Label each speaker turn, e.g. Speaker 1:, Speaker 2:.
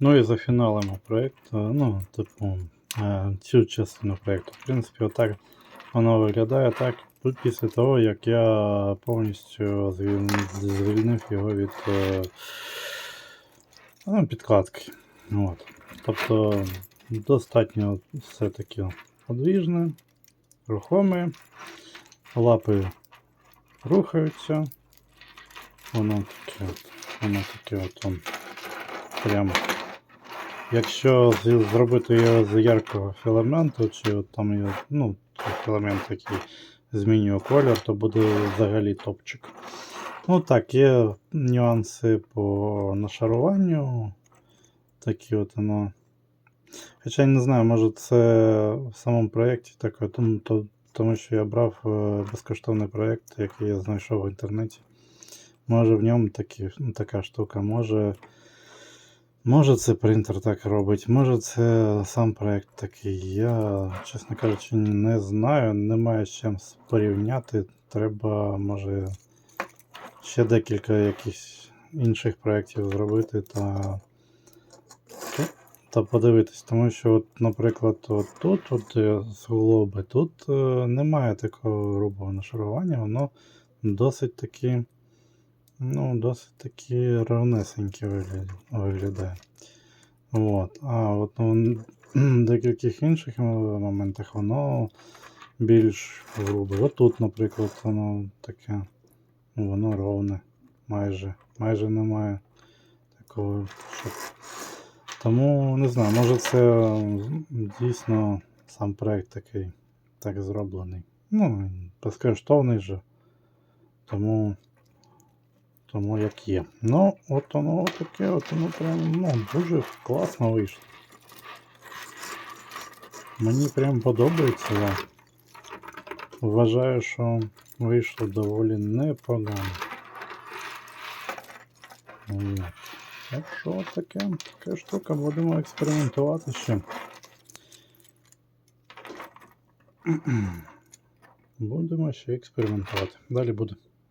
Speaker 1: Ну і зафіналимо проєкт. е, Ну, типу, е, цю частину проєкту. В принципі, отак воно виглядає так після того, як я повністю звільнив, його від е, ну, підкладки. От. Тобто достатньо все-таки подвіжне, рухоме, лапи рухаються. Воно таке от, воно таке от прямо. Якщо зробити його з яркого філаменту, чи от там його, ну, філамент який змінює колір, то буде взагалі топчик. Ну так, є нюанси по нашаруванню. Такі от воно. Хоча я не знаю, може це в самому проєкті таке, тому, то, тому що я брав е, безкоштовний проєкт, який я знайшов в інтернеті. Може в ньому такі, така штука, може. Може це принтер так робить, може це сам проєкт такий. Я, чесно кажучи, не знаю, немає з чим порівняти. Треба, може, ще декілька якихось інших проєктів зробити та, та подивитись. Тому що, от, наприклад, от тут, от, е, з глоби, тут е, немає такого грубого нашарування, воно досить таки. Ну, досить таки ровнесеньке виглядає. От. А от в декільких інших моментах воно більш грубе. От тут, наприклад, воно таке, воно ровне. Майже. Майже немає такого, щоб. Тому не знаю, може це дійсно сам проект такий так зроблений. Ну, безкоштовний же. Тому. Тому як є. Ну, от воно таке, от воно прям ну, дуже класно вийшло. Мені прям подобається. Я вважаю, що вийшло доволі непогано. От. Так що от таке, така штука, будемо експериментувати ще. Будемо ще експериментувати. Далі буде.